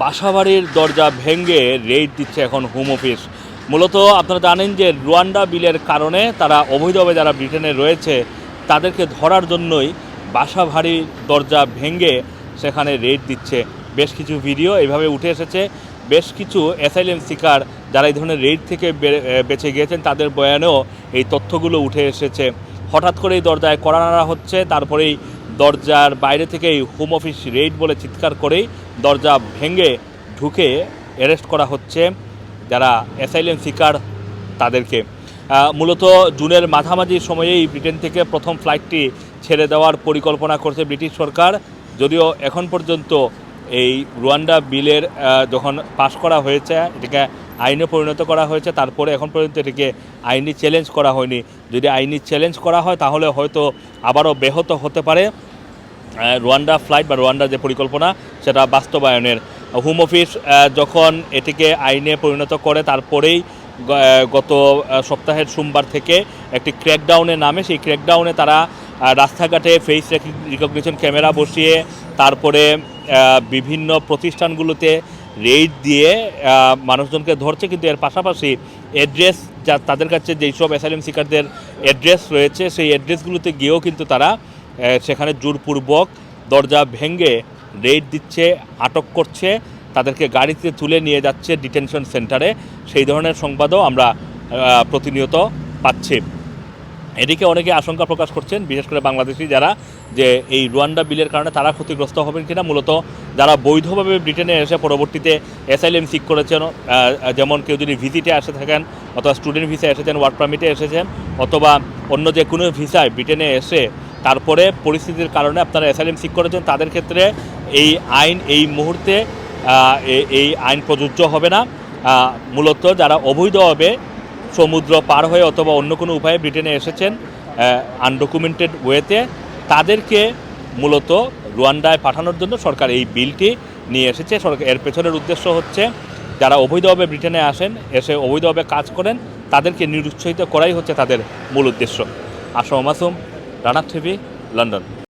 বাসাবাড়ির দরজা ভেঙে রেড দিচ্ছে এখন হোম অফিস। মূলত আপনারা জানেন যে রুয়ান্ডা বিলের কারণে তারা অবৈধভাবে যারা ব্রিটেনে রয়েছে, তাদেরকে ধরার জন্যই বাসাভারির দরজা ভেঙে সেখানে রেড দিচ্ছে। বেশ কিছু ভিডিও এইভাবে উঠে এসেছে। বেশ কিছু অ্যাসাইলেম শিকার যারা এই ধরনের রেড থেকে বেঁচে গিয়েছেন, তাদের বয়ানেও এই তথ্যগুলো উঠে এসেছে। হঠাৎ করেই দরজায় কড়া হচ্ছে, তারপরেই দরজার বাইরে থেকেই হোম অফিস রেড বলে চিৎকার করেই দরজা ভেঙে ঢুকে অ্যারেস্ট করা হচ্ছে যারা অ্যাসাইলেম শিকার তাদেরকে। মূলত জুনের মাঝামাঝি সময়েই ব্রিটেন থেকে প্রথম ফ্লাইটটি ছেড়ে দেওয়ার পরিকল্পনা করছে ব্রিটিশ সরকার। যদিও এখন পর্যন্ত এই রুয়ান্ডা বিলের যখন পাশ করা হয়েছে, এটাকে আইনে পরিণত করা হয়েছে, তারপরে এখন পর্যন্ত এটিকে আইনি চ্যালেঞ্জ করা হয়নি। যদি আইনি চ্যালেঞ্জ করা হয়, তাহলে হয়তো আবারও ব্যাহত হতে পারে। রুয়ান্ডা ফ্লাইট বা রুয়ান্ডার যে পরিকল্পনা, সেটা বাস্তবায়নের। হোম অফিস যখন এটিকে আইনে পরিণত করে, তারপরেই গত সপ্তাহের সোমবার থেকে একটি ক্র্যাকডাউনে নামে। সেই ক্র্যাকডাউনে তারা রাস্তাঘাটে ফেস রিকগনিশন ক্যামেরা বসিয়ে, তারপরে বিভিন্ন প্রতিষ্ঠানগুলোতে রেড দিয়ে মানুষজনকে ধরছে, কিন্তু এর পাশাপাশি অ্যাড্রেস যা তাদের কাছে যেসব অ্যাসাইলেম শিকারদের অ্যাড্রেস রয়েছে, সেই অ্যাড্রেসগুলোতে গিয়েও কিন্তু তারা সেখানে জোরপূর্বক দরজা ভেঙে রেড দিচ্ছে, আটক করছে, তাদেরকে গাড়িতে তুলে নিয়ে যাচ্ছে ডিটেনশন সেন্টারে সেই ধরনের সংবাদও আমরা প্রতিনিয়ত পাচ্ছি। এদিকে অনেকে আশঙ্কা প্রকাশ করছেন, বিশেষ করে বাংলাদেশি যারা, যে এই রুয়ান্ডা বিলের কারণে তারা ক্ষতিগ্রস্ত হবেন কিনা। মূলত যারা বৈধভাবে ব্রিটেনে এসে পরবর্তীতে অ্যাসাইলেম সিক করেছেন যেমন কেউ যদি ভিজিটে এসে থাকেন, অথবা স্টুডেন্ট ভিসা এসেছেন ওয়ার্ক পারমিটে এসেছেন, অথবা অন্য যে কোনো ভিসায় ব্রিটেনে এসে তারপরে পরিস্থিতির কারণে আপনারা অ্যাসাইলেম সিক করেছেন, তাদের ক্ষেত্রে এই আইন এই মুহূর্তে এই আইন প্রযোজ্য হবে না। মূলত যারা অবৈধভাবে সমুদ্র পার হয়ে অথবা অন্য কোনো উপায়ে ব্রিটেনে এসেছেন আনডকুমেন্টেড ওয়েতে তাদেরকে মূলত রুয়ান্ডায় পাঠানোর জন্য সরকার এই বিলটি নিয়ে এসেছে। সরকার, এর পেছনের উদ্দেশ্য হচ্ছে, যারা অবৈধভাবে ব্রিটেনে আসেন, এসে অবৈধভাবে কাজ করেন, তাদেরকে নিরুৎসাহিত করাই হচ্ছে তাদের মূল উদ্দেশ্য। Assam Masum, Rana TV, London.